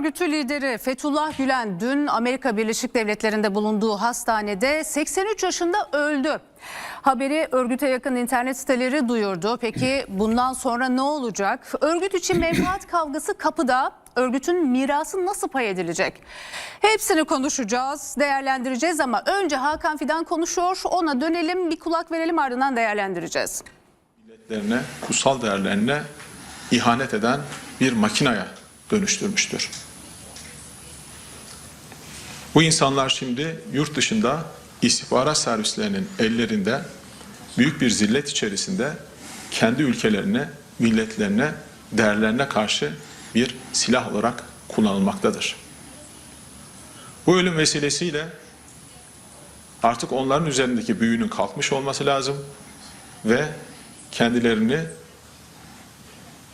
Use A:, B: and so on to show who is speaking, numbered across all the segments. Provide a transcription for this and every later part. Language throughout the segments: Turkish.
A: örgütü lideri Fethullah Gülen dün Amerika Birleşik Devletleri'nde bulunduğu hastanede 83 yaşında öldü. Haberi örgüte yakın internet siteleri duyurdu. Peki bundan sonra ne olacak? Örgüt için menfaat kavgası kapıda. Örgütün mirası nasıl pay edilecek? Hepsini konuşacağız, değerlendireceğiz ama önce Hakan Fidan konuşuyor. Ona dönelim, bir kulak verelim ardından değerlendireceğiz.
B: milletlerine, kutsal değerlerine ihanet eden bir makinaya dönüştürmüştür. Bu insanlar şimdi yurt dışında istihbarat servislerinin ellerinde büyük bir zillet içerisinde kendi ülkelerine, milletlerine, değerlerine karşı bir silah olarak kullanılmaktadır. Bu ölüm vesilesiyle artık onların üzerindeki büyünün kalkmış olması lazım ve kendilerini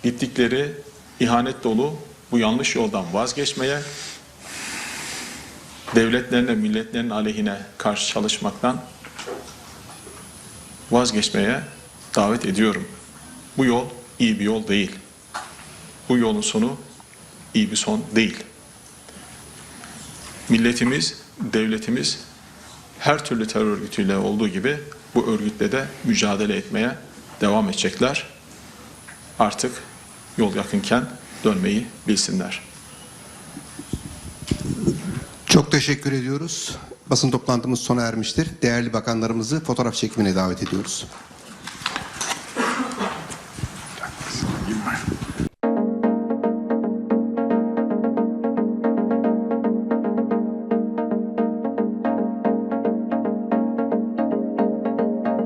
B: gittikleri ihanet dolu bu yanlış yoldan vazgeçmeye, devletlerine, milletlerin aleyhine karşı çalışmaktan vazgeçmeye davet ediyorum. Bu yol iyi bir yol değil. Bu yolun sonu iyi bir son değil. Milletimiz, devletimiz her türlü terör örgütüyle olduğu gibi bu örgütle de mücadele etmeye devam edecekler. Artık yol yakınken dönmeyi bilsinler.
C: Çok teşekkür ediyoruz. Basın toplantımız sona ermiştir. Değerli bakanlarımızı fotoğraf çekimine davet ediyoruz.